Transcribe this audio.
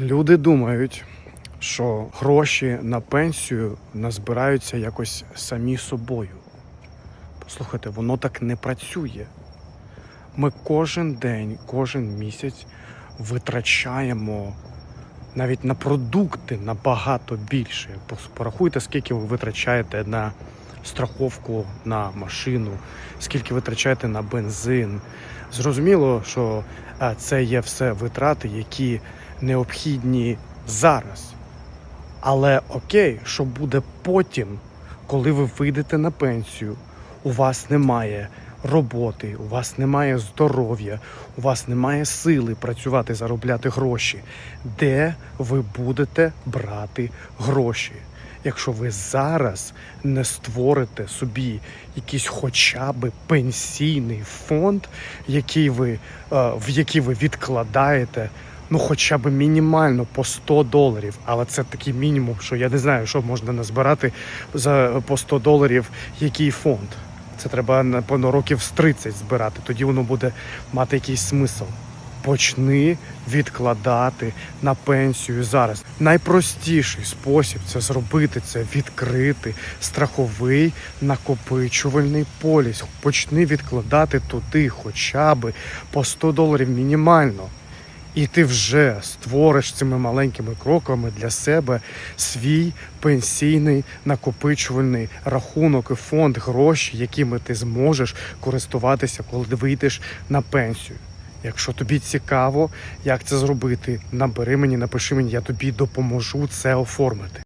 Люди думають, що гроші на пенсію назбираються якось самі собою. Послухайте, воно так не працює. Ми кожен день, кожен місяць витрачаємо навіть на продукти набагато більше. Порахуйте, скільки ви витрачаєте на страховку на машину, скільки витрачаєте на бензин. Зрозуміло, що це є все витрати, які необхідні зараз. Але окей, що буде потім, коли ви вийдете на пенсію, у вас немає роботи, у вас немає здоров'я, у вас немає сили працювати, заробляти гроші. Де ви будете брати гроші? Якщо ви зараз не створите собі якийсь хоча б пенсійний фонд, який ви, е, в який ви відкладаєте ну хоча б мінімально по 100 доларів. Але це такий мінімум, що я не знаю, що можна назбирати за по 100 доларів, який фонд. Це треба напевно років з 30 збирати. Тоді воно буде мати якийсь смисл. Почни відкладати на пенсію зараз. Найпростіший спосіб це зробити це відкрити страховий накопичувальний поліс. Почни відкладати туди хоча б по 100 доларів мінімально. І ти вже створиш цими маленькими кроками для себе свій пенсійний накопичувальний рахунок і фонд гроші, якими ти зможеш користуватися, коли вийдеш на пенсію. Якщо тобі цікаво, як це зробити, набери мені, напиши мені, я тобі допоможу це оформити.